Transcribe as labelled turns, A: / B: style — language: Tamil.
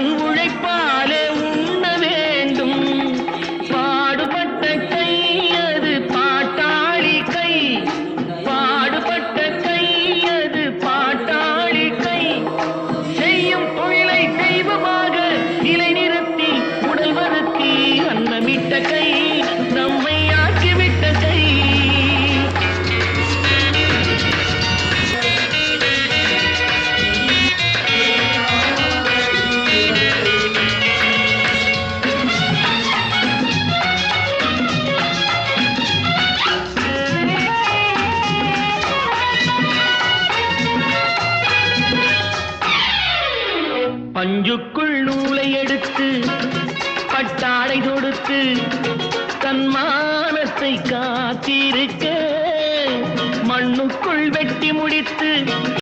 A: தன் உழைப்பாலே உண்ண வேண்டும். பாடுபட்ட கை அது பாட்டாளி கை. பாடுபட்ட கை அது பாட்டாளி கை. செய்யும் தொழிலை தெய்வமாக நிலைநிறுத்தி உடல் வருத்தி அன்னமிட்ட கை. பஞ்சுக்குள் நூலை எடுத்து பட்டாடை தொடுத்து தன் மானத்தை காத்திருக்க மண்ணுக்குள் வெட்டி முடித்து